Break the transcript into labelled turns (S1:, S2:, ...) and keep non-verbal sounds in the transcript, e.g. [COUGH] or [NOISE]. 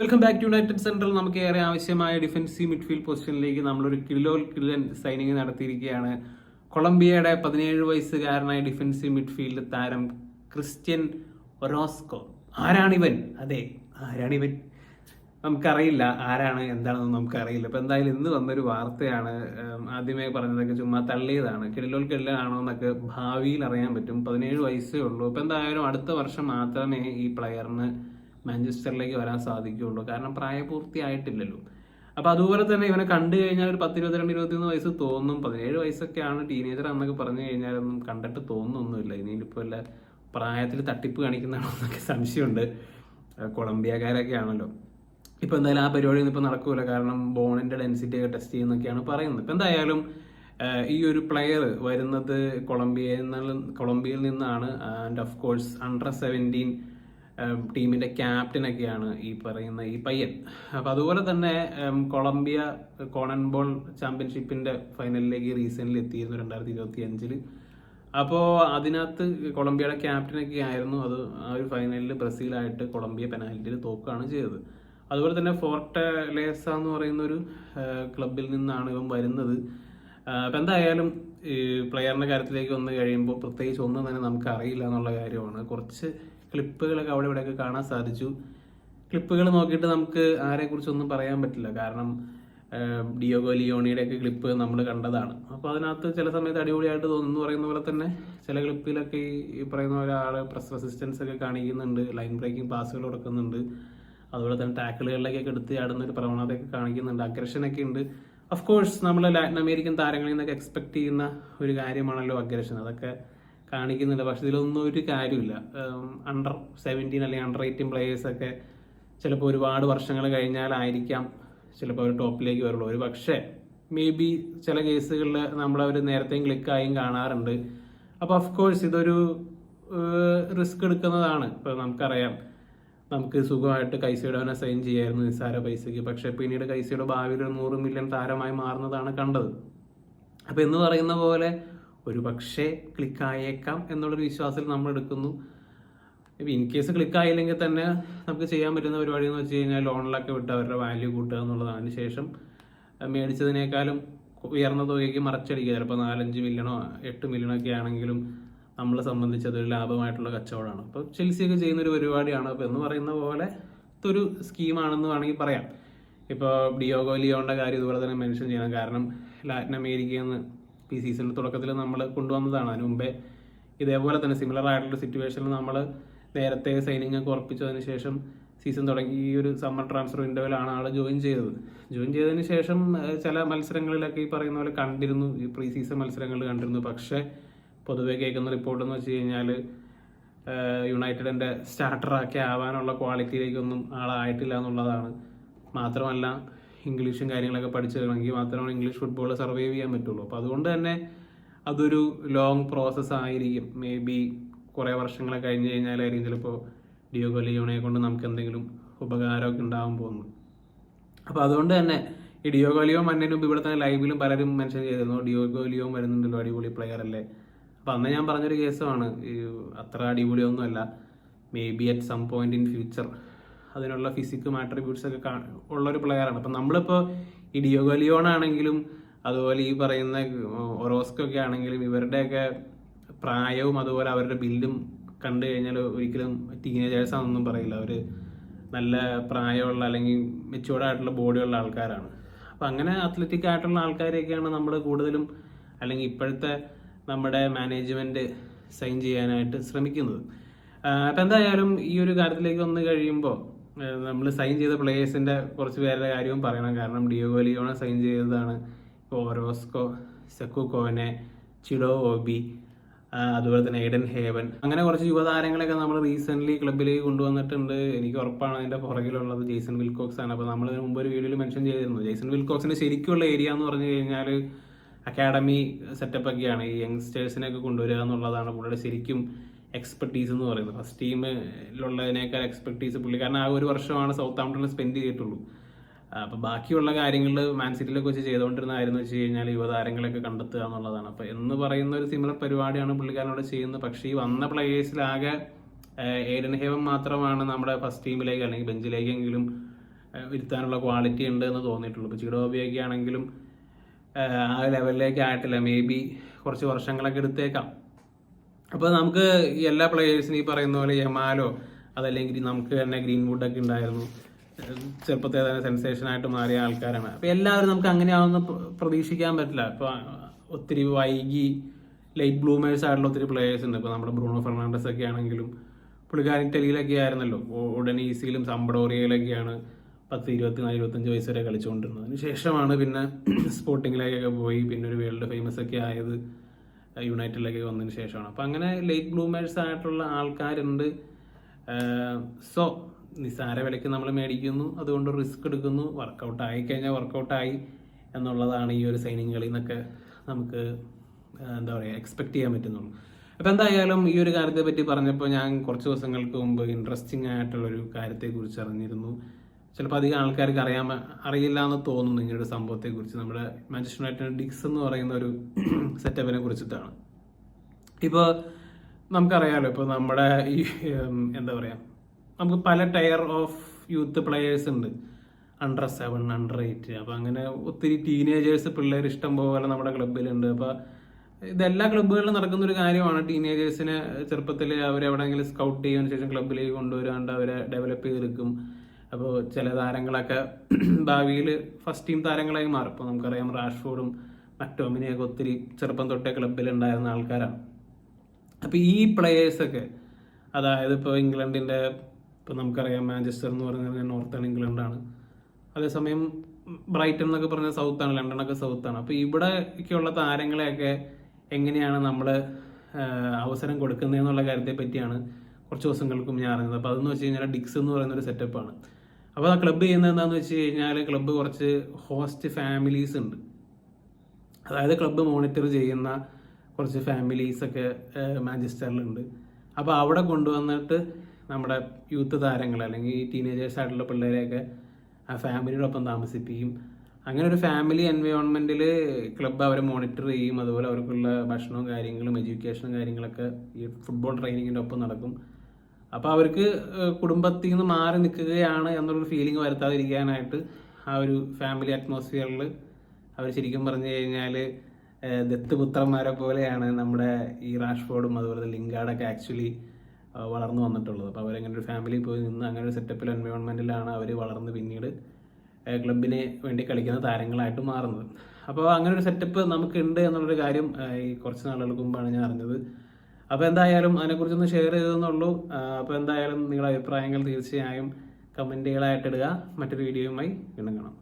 S1: Welcome back to United Central നമുക്ക് ഏറെ ആവശ്യമായ ഡിഫൻസീവ് മിഡ്ഫീൽഡ് പൊസിഷനിലേക്ക് നമ്മളൊരു കിലോൽ കിലൻ സൈനിങ് നടത്തിയിരിക്കുകയാണ്. കൊളംബിയയുടെ പതിനേഴ് വയസ്സുകാരനായ ഡിഫൻസീവ് മിഡ്ഫീൽഡ് താരം ക്രിസ്ത്യൻ ഒറോസ്കോ. ആരാണിവൻ? അതെ ആരാണിവൻ? നമുക്കറിയില്ല ആരാണ് എന്താണെന്ന് നമുക്കറിയില്ല. ഇപ്പം എന്തായാലും ഇന്ന് വന്നൊരു വാർത്തയാണ് ആദ്യമേ പറഞ്ഞതൊക്കെ ചുമ്മാ തള്ളിയതാണ്. കിടിലോൽ കിടലാണോ എന്നൊക്കെ ഭാവിയിൽ അറിയാൻ പറ്റും. പതിനേഴ് വയസ്സേ ഉള്ളൂ. ഇപ്പം എന്തായാലും അടുത്ത വർഷം മാത്രമേ ഈ പ്ലെയറിന് മാഞ്ചസ്റ്ററിലേക്ക് വരാൻ സാധിക്കുകയുള്ളൂ. കാരണം പ്രായപൂർത്തിയായിട്ടില്ലല്ലോ. അപ്പോൾ അതുപോലെ തന്നെ ഇവനെ കണ്ടു കഴിഞ്ഞാൽ ഒരു പത്ത് ഇരുപത്തിരണ്ട് ഇരുപത്തിയൊന്ന് വയസ്സ് തോന്നും. പതിനേഴ് വയസ്സൊക്കെയാണ് ടീനേജർ എന്നൊക്കെ പറഞ്ഞു കഴിഞ്ഞാലൊന്നും കണ്ടിട്ട് തോന്നുന്നൊന്നുമില്ല. ഇനിയിപ്പോൾ വല്ല പ്രായത്തിൽ തട്ടിപ്പ് കാണിക്കുന്നതാണോ എന്നൊക്കെ സംശയമുണ്ട്. കൊളംബിയക്കാരൊക്കെ ആണല്ലോ. ഇപ്പൊ എന്തായാലും ആ പരിപാടി ഒന്നും ഇപ്പൊ നടക്കൂല. കാരണം ബോണിന്റെ ഡെൻസിറ്റി ഒക്കെ ടെസ്റ്റ് ചെയ്യുന്നൊക്കെയാണ് പറയുന്നത്. ഇപ്പൊ എന്തായാലും ഈ ഒരു പ്ലെയർ വരുന്നത് കൊളംബിയയിൽ നിന്നാണ് കൊളംബിയയിൽ നിന്നാണ്. And of course under seventeen ടീമിന്റെ ക്യാപ്റ്റനൊക്കെയാണ് ഈ പറയുന്ന ഈ പയ്യൻ. അപ്പോൾ അതുപോലെ തന്നെ കൊളംബിയ കോണൻബോൾ ചാമ്പ്യൻഷിപ്പിന്റെ ഫൈനലിലേക്ക് റീസെന്റ് എത്തിയിരുന്നു രണ്ടായിരത്തി ഇരുപത്തി അഞ്ചിൽ അപ്പോൾ അതിനകത്ത് കൊളംബിയയുടെ ക്യാപ്റ്റനൊക്കെ ആയിരുന്നു. അത് ആ ഒരു ഫൈനലിൽ ബ്രസീലായിട്ട് കൊളംബിയ പെനാൽറ്റിയിൽ തോക്കുകയാണ് ചെയ്തത്. അതുപോലെ തന്നെ ഫോർട്ടെ ലേസ എന്ന് പറയുന്ന ഒരു ക്ലബിൽ നിന്നാണ് ഇവൻ വരുന്നത്. അപ്പം എന്തായാലും പ്ലെയറിന്റെ കാര്യത്തിലേക്ക് വന്നു കഴിയുമ്പോൾ പ്രത്യേകിച്ച് ഒന്നും തന്നെ നമുക്ക് അറിയില്ല എന്നുള്ള കാര്യമാണ്. കുറച്ച് ക്ലിപ്പുകളൊക്കെ അവിടെ ഇവിടെയൊക്കെ കാണാൻ സാധിച്ചു. ക്ലിപ്പുകൾ നോക്കിയിട്ട് നമുക്ക് ആരെക്കുറിച്ചൊന്നും പറയാൻ പറ്റില്ല. കാരണം ഡിയോഗോ ലിയോണിയുടെ ഒക്കെ ക്ലിപ്പ് നമ്മൾ കണ്ടതാണ്. അപ്പോൾ അതിനകത്ത് ചില സമയത്ത് അടിപൊളിയായിട്ട് തോന്നുന്നു പറയുന്ന പോലെ തന്നെ ചില ക്ലിപ്പിലൊക്കെ ഈ പറയുന്ന ഒരാൾ പ്രസ് റെസിസ്റ്റൻസ് ഒക്കെ കാണിക്കുന്നുണ്ട്. ലൈൻ ബ്രേക്കിംഗ് പാസുകൾ കൊടുക്കുന്നുണ്ട്. അതുപോലെ തന്നെ ടാക്കിളുകളിലേക്കൊക്കെ എടുത്ത് ആടുന്ന ഒരു പ്രവണതയൊക്കെ കാണിക്കുന്നുണ്ട്. അഗ്രഷനൊക്കെ ഉണ്ട്. ഓഫ് കോഴ്സ് നമ്മൾ ലാറ്റിൻ അമേരിക്കൻ താരങ്ങളിൽ നിന്നൊക്കെ എക്സ്പെക്ട് ചെയ്യുന്ന ഒരു കാര്യമാണല്ലോ അഗ്രഷൻ അതൊക്കെ കാണിക്കുന്നുണ്ട്. പക്ഷെ ഇതിലൊന്നും ഒരു കാര്യമില്ല. അണ്ടർ സെവന്റീൻ അല്ലെങ്കിൽ അണ്ടർ എയ്റ്റീൻ പ്ലേയേഴ്സൊക്കെ ചിലപ്പോൾ ഒരുപാട് വർഷങ്ങൾ കഴിഞ്ഞാലായിരിക്കാം ചിലപ്പോൾ അവർ ടോപ്പിലേക്ക് വരുള്ളൂ. ഒരു പക്ഷേ മേ ബി ചില കേസുകളിൽ നമ്മളവർ നേരത്തെയും ക്ലിക്കായും കാണാറുണ്ട്. അപ്പോൾ ഓഫ് കോഴ്സ് ഇതൊരു റിസ്ക് എടുക്കുന്നതാണ്. ഇപ്പോൾ നമുക്കറിയാം. നമുക്ക് സുഖമായിട്ട് കൈസയുടെ സൈൻ ചെയ്യായിരുന്നു നിസ്സാര പൈസയ്ക്ക്. പക്ഷേ പിന്നീട് കൈസയുടെ ഭാവിയിൽ ഒരു നൂറ് മില്യൺ താരമായി മാറുന്നതാണ് കണ്ടത്. അപ്പോൾ എന്ന് പറയുന്ന പോലെ ഒരു പക്ഷേ ക്ലിക്കായേക്കാം എന്നുള്ളൊരു വിശ്വാസത്തിൽ നമ്മൾ എടുക്കുന്നു ഇൻ കേസ് ക്ലിക്കായില്ലെങ്കിൽ തന്നെ നമുക്ക് ചെയ്യാൻ പറ്റുന്ന പരിപാടി എന്ന് വെച്ച് കഴിഞ്ഞാൽ ലോണിലൊക്കെ വിട്ട് അവരുടെ വാല്യൂ കൂട്ടുക എന്നുള്ളതാണ്. അതിന് ശേഷം മേടിച്ചതിനേക്കാളും ഉയർന്ന തുകയ്ക്ക് മറച്ചടിക്കുക. ചിലപ്പോൾ നാലഞ്ച് മില്യണോ എട്ട് മില്യണോ ഒക്കെ ആണെങ്കിലും നമ്മളെ സംബന്ധിച്ച് അതൊരു ലാഭമായിട്ടുള്ള കച്ചവടമാണ്. അപ്പോൾ ചെൽസി ഒക്കെ ചെയ്യുന്ന ഒരു പരിപാടിയാണ്. അപ്പോൾ എന്ന് പറയുന്ന പോലെ ഇതൊരു സ്കീമാണെന്ന് വേണമെങ്കിൽ പറയാം. ഇപ്പോൾ ഡിയോഗോ ലിയോണ്ട കാര്യം ഇതുപോലെ തന്നെ മെൻഷൻ ചെയ്യണം. കാരണം ലാറ്റിൻ അമേരിക്കയിൽ നിന്ന് ഈ സീസണിന്റെ തുടക്കത്തിൽ നമ്മൾ കൊണ്ടുവന്നതാണ്. അതിന് മുമ്പേ ഇതേപോലെ തന്നെ സിമിലർ ആയിട്ടുള്ള സിറ്റുവേഷനിൽ നമ്മൾ നേരത്തെ സൈനിങ് ഒക്കെ ഉറപ്പിച്ചതിന് ശേഷം സീസൺ തുടങ്ങി. ഈ ഒരു സമ്മർ ട്രാൻസ്ഫർ വിൻഡോയിലാണ് ആൾ ജോയിൻ ചെയ്തത്. ജോയിൻ ചെയ്തതിന് ശേഷം ചില മത്സരങ്ങളിലൊക്കെ ഈ പറയുന്ന പോലെ കണ്ടിരുന്നു. ഈ പ്രീ സീസൺ മത്സരങ്ങൾ കണ്ടിരുന്നു. പക്ഷേ പൊതുവെ കേൾക്കുന്ന റിപ്പോർട്ട് എന്ന് വെച്ച് കഴിഞ്ഞാൽ യുണൈറ്റഡിന്റെ സ്റ്റാർട്ടറാക്കി ആവാനുള്ള ക്വാളിറ്റിയിലേക്കൊന്നും ആളായിട്ടില്ല എന്നുള്ളതാണ്. മാത്രമല്ല ഇംഗ്ലീഷും കാര്യങ്ങളൊക്കെ പഠിച്ചിരുന്നെങ്കിൽ മാത്രമാണ് ഇംഗ്ലീഷ് ഫുട്ബോൾ സർവൈവ് ചെയ്യാൻ പറ്റുള്ളൂ. അപ്പോൾ അതുകൊണ്ട് തന്നെ അതൊരു ലോങ് പ്രോസസ്സ് ആയിരിക്കും. മേ ബി കുറേ വർഷങ്ങളൊക്കെ കഴിഞ്ഞ് കഴിഞ്ഞാലായിരിക്കും ചിലപ്പോൾ ഡിയോഗോ ലിയോണെ കൊണ്ട് നമുക്ക് എന്തെങ്കിലും ഉപകാരമൊക്കെ ഉണ്ടാകാൻ പോകുന്നു അപ്പോൾ അതുകൊണ്ട് തന്നെ ഈ ഡിയോഗോ ലിയോ മുമ്പ് ഇവിടെ തന്നെ ലൈവിലും പലരും മെൻഷൻ ചെയ്തിരുന്നു. ഡിയോഗോ ലിയോ വരുന്നുണ്ടല്ലോ അടിപൊളി പ്ലെയർ അല്ലേ? അപ്പോൾ അന്ന് ഞാൻ പറഞ്ഞൊരു കേസുമാണ് അത്ര അടിപൊളിയൊന്നുമല്ല. Maybe at some point in future അതിനുള്ള ഫിസിക്കും ആട്രിബ്യൂട്ട്സ് ഒക്കെ കാ- ഉള്ളൊരു പ്ലെയറാണ് അപ്പം നമ്മളിപ്പോൾ ഈ ഡിയോഗോ ലിയോൺ ആണെങ്കിലും അതുപോലെ ഈ പറയുന്ന ഒറോസ്കോ ഒക്കെ ആണെങ്കിലും ഇവരുടെയൊക്കെ പ്രായവും അതുപോലെ അവരുടെ ബില്ലും കണ്ടു കഴിഞ്ഞാൽ ഒരിക്കലും ടീനേജേഴ്സ് ആണെന്നൊന്നും പറയില്ല. അവർ നല്ല പ്രായമുള്ള അല്ലെങ്കിൽ മെച്ചുവേർഡ് ആയിട്ടുള്ള ബോഡിയുള്ള ആൾക്കാരാണ്. അപ്പം അങ്ങനെ അത്ലറ്റിക് ആയിട്ടുള്ള ആൾക്കാരെയൊക്കെയാണ് നമ്മൾ കൂടുതലും അല്ലെങ്കിൽ ഇപ്പോഴത്തെ നമ്മുടെ മാനേജ്മെന്റ് സൈൻ ചെയ്യാനായിട്ട് ശ്രമിക്കുന്നത്. അപ്പം എന്തായാലും ഈ ഒരു കാര്യത്തിലേക്ക് വന്ന് കഴിയുമ്പോൾ നമ്മൾ സൈൻ ചെയ്ത പ്ലേയേഴ്സിന്റെ കുറച്ച് പേരുടെ കാര്യവും പറയണം. കാരണം ഡിയോഗോ ലിയോണെ സൈൻ ചെയ്തതാണ്. ഓരോസ്കോ സെക്കു കോനെ ചിഡോ ഓബി അതുപോലെ തന്നെ എയ്ഡൻ ഹേവൻ അങ്ങനെ കുറച്ച് യുവതാരങ്ങളെയൊക്കെ നമ്മൾ റീസെന്റ്ലി ക്ലബിലേക്ക് കൊണ്ടുവന്നിട്ടുണ്ട്. എനിക്ക് ഉറപ്പാണ് അതിന്റെ പുറകിലുള്ളത് ജെയ്സൺ വിൽക്കോക്സ് ആണ്. അപ്പോൾ നമ്മൾ മുമ്പ് ഒരു വീഡിയോയിൽ മെൻഷൻ ചെയ്തിരുന്നു. ജെയ്സൺ വിൽക്കോക്സിന്റെ ശരിക്കുള്ള ഏരിയ എന്ന് പറഞ്ഞു കഴിഞ്ഞാൽ അക്കാഡമി സെറ്റപ്പ് ഒക്കെയാണ്. ഈ യങ്സ്റ്റേഴ്സിനെ ഒക്കെ കൊണ്ടുവരിക എന്നുള്ളതാണ്. പുള്ളിയുടെ ശരിക്കും എക്സ്പെർട്ടീസ് എന്ന് പറയുന്നത്. ഫസ്റ്റ് ടീമിലുള്ളതിനേക്കാൾ എക്സ്പെർട്ടീസ് പുള്ളി. കാരണം ആ ഒരു വർഷമാണ് സൗത്ത് ആംപ്ടണിൽ സ്പെൻഡ് ചെയ്തിട്ടുള്ളൂ. അപ്പൊ ബാക്കിയുള്ള കാര്യങ്ങൾ മാൻ സിറ്റിയിലൊക്കെ വെച്ച് ചെയ്തുകൊണ്ടിരുന്നതായിരുന്നു വെച്ച് കഴിഞ്ഞാൽ യുവതാരങ്ങളൊക്കെ കണ്ടെത്തുക എന്നുള്ളതാണ്. അപ്പൊ എന്ന് പറയുന്ന ഒരു സിമിലർ പരിപാടിയാണ് പുള്ളിക്കാരനോട് ചെയ്യുന്നത്. പക്ഷേ ഈ വന്ന പ്ലേയേഴ്സിലാകെ ഏഡൻ ഹേവൻ മാത്രമാണ് നമ്മുടെ ഫസ്റ്റ് ടീമിലേക്ക് അല്ലെങ്കിൽ ബെഞ്ചിലേക്കെങ്കിലും ഇരുത്താനുള്ള ക്വാളിറ്റി ഉണ്ട് എന്ന് തോന്നിയിട്ടുള്ളൂ. ഇപ്പോൾ ചിഡോബിയൊക്കെ ആണെങ്കിലും ആ ലെവലിലേക്ക് ആയിട്ടില്ല. മേ ബി കുറച്ച് വർഷങ്ങളൊക്കെ എടുത്തേക്കാം. അപ്പോൾ നമുക്ക് എല്ലാ പ്ലേയേഴ്സിനും ഈ പറയുന്ന പോലെ യമാലോ അതല്ലെങ്കിൽ നമുക്ക് തന്നെ ഗ്രീൻവുഡ് ഒക്കെ ഉണ്ടായിരുന്നു. ചെറുപ്പത്തെ തന്നെ സെൻസേഷൻ ആയിട്ട് മാറിയ ആൾക്കാരാണ്. അപ്പോൾ എല്ലാവരും നമുക്ക് അങ്ങനെയാണെന്ന് പ്രതീക്ഷിക്കാൻ പറ്റില്ല. ഇപ്പോൾ ഒത്തിരി വൈകി ലൈറ്റ് ബ്ലൂമേഴ്സ് ആയിട്ടുള്ള ഒത്തിരി പ്ലേയേഴ്സ് ഉണ്ട്. ഇപ്പോൾ നമ്മുടെ ബ്രൂണോ ഫെർണാണ്ടസ് ഒക്കെ ആണെങ്കിലും പുള്ളിക്കാരൻ ഇറ്റലിയിലൊക്കെ ആയിരുന്നല്ലോ. ഉടനീസിയിലും സമ്പഡോറിയയിലൊക്കെയാണ് പത്ത് ഇരുപത്തിനാല് ഇരുപത്തഞ്ച് വയസ്സ് വരെ കളിച്ചുകൊണ്ടിരുന്നത്. അതിന് ശേഷമാണ് പിന്നെ [CLEARS THROAT] സ്പോർട്ടിങ്ങിലേക്കൊക്കെ പോയി. പിന്നെ ഒരു വേൾഡ് ഫേമസ് ഒക്കെ ആയത് യുണൈറ്റഡിലേക്ക് വന്നതിന് ശേഷമാണ്. അപ്പം അങ്ങനെ ലേറ്റ് ബ്ലൂമേഴ്സ് ആയിട്ടുള്ള ആൾക്കാരുണ്ട്. സോ നിസ്സാര വിലയ്ക്ക് നമ്മൾ മേടിക്കുന്നു. അതുകൊണ്ട് റിസ്ക് എടുക്കുന്നു. വർക്കൗട്ട് ആയി കഴിഞ്ഞാൽ വർക്കൗട്ടായി എന്നുള്ളതാണ് ഈ ഒരു സൈനിങ് നിന്നൊക്കെ നമുക്ക് എന്താ പറയുക എക്സ്പെക്ട് ചെയ്യാൻ പറ്റുന്നുള്ളൂ. അപ്പോൾ എന്തായാലും ഈ ഒരു കാര്യത്തെ പറ്റി പറഞ്ഞപ്പോൾ ഞാൻ കുറച്ച് ദിവസങ്ങൾക്ക് മുമ്പ് ഇൻട്രസ്റ്റിംഗ് ആയിട്ടുള്ളൊരു കാര്യത്തെക്കുറിച്ച് അറിഞ്ഞിരുന്നു. ചിലപ്പോൾ അധികം ആൾക്കാർക്ക് അറിയാൻ അറിയില്ല എന്ന് തോന്നുന്നു ഇങ്ങനൊരു സംഭവത്തെക്കുറിച്ച്. നമ്മുടെ മാഞ്ചസ്റ്റർ യുണൈറ്റഡ് ഡിക്സ് എന്ന് പറയുന്ന ഒരു [CLEARS THROAT] സെറ്റപ്പിനെ കുറിച്ചിട്ടാണ്. ഇപ്പോൾ നമുക്കറിയാമല്ലോ ഇപ്പോൾ നമ്മുടെ ഈ എന്താ പറയുക നമുക്ക് പല ടയർ ഓഫ് യൂത്ത് പ്ലെയേഴ്സ് ഉണ്ട്. Under seven under eight. അപ്പോൾ അങ്ങനെ ഒത്തിരി ടീനേജേഴ്സ് പിള്ളേർ ഇഷ്ടം പോലെ നമ്മുടെ ക്ലബ്ബിലുണ്ട്. അപ്പോൾ ഇതെല്ലാ ക്ലബ്ബുകളിലും നടക്കുന്ന ഒരു കാര്യമാണ് ടീനേജേഴ്സിനെ ചെറുപ്പത്തിൽ അവരെവിടെയെങ്കിലും സ്കൗട്ട് ചെയ്യുന്നതിന് ശേഷം ക്ലബ്ബിലേക്ക് കൊണ്ടുവരാണ്ട് അവരെ ഡെവലപ്പ് ചെയ്തെടുക്കും. അപ്പോൾ ചില താരങ്ങളൊക്കെ [CLEARS THROAT] ഭാവിയിൽ ഫസ്റ്റ് ടീം താരങ്ങളായി മാറും. ഇപ്പോൾ നമുക്കറിയാം റാഷ്ഫോർഡും മറ്റോമിനെയൊക്കെ ഒത്തിരി ചെറുപ്പം തൊട്ടേ ക്ലബിൽ ഉണ്ടായിരുന്ന ആൾക്കാരാണ്. അപ്പോൾ ഈ പ്ലെയേഴ്സൊക്കെ അതായത് ഇപ്പോൾ ഇംഗ്ലണ്ടിന്റെ ഇപ്പോൾ നമുക്കറിയാം മാഞ്ചസ്റ്റർ എന്ന് പറഞ്ഞാൽ നോർത്തേൺ ഇംഗ്ലണ്ടാണ് അതേസമയം ബ്രൈറ്റൺ എന്നൊക്കെ പറഞ്ഞാൽ സൗത്താണ് ലണ്ടനൊക്കെ സൗത്താണ് അപ്പോൾ ഇവിടെയൊക്കെയുള്ള താരങ്ങളെയൊക്കെ എങ്ങനെയാണ് നമ്മൾ അവസരം കൊടുക്കുന്നതെന്നുള്ള കാര്യത്തെ പറ്റിയാണ് കുറച്ച് ദിവസങ്ങൾക്കും ഞാൻ അറിഞ്ഞത്. അപ്പോൾ അതെന്ന് വെച്ച് കഴിഞ്ഞാൽ ഡിക്സ് എന്ന് പറയുന്ന ഒരു സെറ്റപ്പാണ് അപ്പോൾ ആ ക്ലബ്ബ് ചെയ്യുന്നത് എന്താണെന്ന് വെച്ച് കഴിഞ്ഞാൽ ക്ലബ്ബ് കുറച്ച് ഹോസ്റ്റ് ഫാമിലീസ് ഉണ്ട്. അതായത് ക്ലബ്ബ് മോണിറ്റർ ചെയ്യുന്ന കുറച്ച് ഫാമിലീസൊക്കെ മാഞ്ചസ്റ്ററിലുണ്ട്. അപ്പോൾ അവിടെ കൊണ്ടുവന്നിട്ട് നമ്മുടെ യൂത്ത് താരങ്ങൾ അല്ലെങ്കിൽ ടീനേജേഴ്സ് ആയിട്ടുള്ള പിള്ളേരെയൊക്കെ ആ ഫാമിലിയോടൊപ്പം താമസിപ്പിക്കും. അങ്ങനെ ഒരു ഫാമിലി എൻവയോൺമെന്റിൽ ക്ലബ്ബ് അവരെ മോണിറ്റർ ചെയ്യും. അതുപോലെ അവർക്കുള്ള ഭക്ഷണവും കാര്യങ്ങളും എഡ്യൂക്കേഷനും കാര്യങ്ങളൊക്കെ ഈ ഫുട്ബോൾ ട്രെയിനിങ്ങിന്റെ ഒപ്പം നടക്കും. അപ്പോൾ അവർക്ക് കുടുംബത്തിൽ നിന്ന് മാറി നിൽക്കുകയാണ് എന്നുള്ളൊരു ഫീലിംഗ് വരുത്താതിരിക്കാനായിട്ട് ആ ഒരു ഫാമിലി അറ്റ്മോസ്ഫിയറിൽ അവർ ശരിക്കും പറഞ്ഞു കഴിഞ്ഞാൽ ദത്തുപുത്രന്മാരെ പോലെയാണ് നമ്മുടെ ഈ റാഷ്ഫോർഡും അതുപോലെ ലിങ്കാർഡൊക്കെ ആക്ച്വലി വളർന്നു വന്നിട്ടുള്ളത്. അപ്പോൾ അവരങ്ങനെ ഒരു ഫാമിലി പോയി നിന്ന് അങ്ങനെ ഒരു സെറ്റപ്പിൽ എൻവയോൺമെന്റിലാണ് അവർ വളർന്ന് പിന്നീട് ക്ലബിന് വേണ്ടി കളിക്കുന്ന താരങ്ങളായിട്ട് മാറുന്നത്. അപ്പോൾ അങ്ങനെ ഒരു സെറ്റപ്പ് നമുക്കുണ്ട് എന്നുള്ളൊരു കാര്യം ഈ കുറച്ച് നാളുകൾക്ക് മുമ്പാണ് ഞാൻ അറിഞ്ഞത്. അപ്പോൾ എന്തായാലും അതിനെക്കുറിച്ചൊന്ന് ഷെയർ ചെയ്തെന്നുള്ളൂ അപ്പോൾ എന്തായാലും നിങ്ങളുടെ അഭിപ്രായങ്ങൾ തീർച്ചയായും കമന്റുകളായിട്ടിടുക മറ്റൊരു വീഡിയോയുമായി വീണ്ടും കാണാം.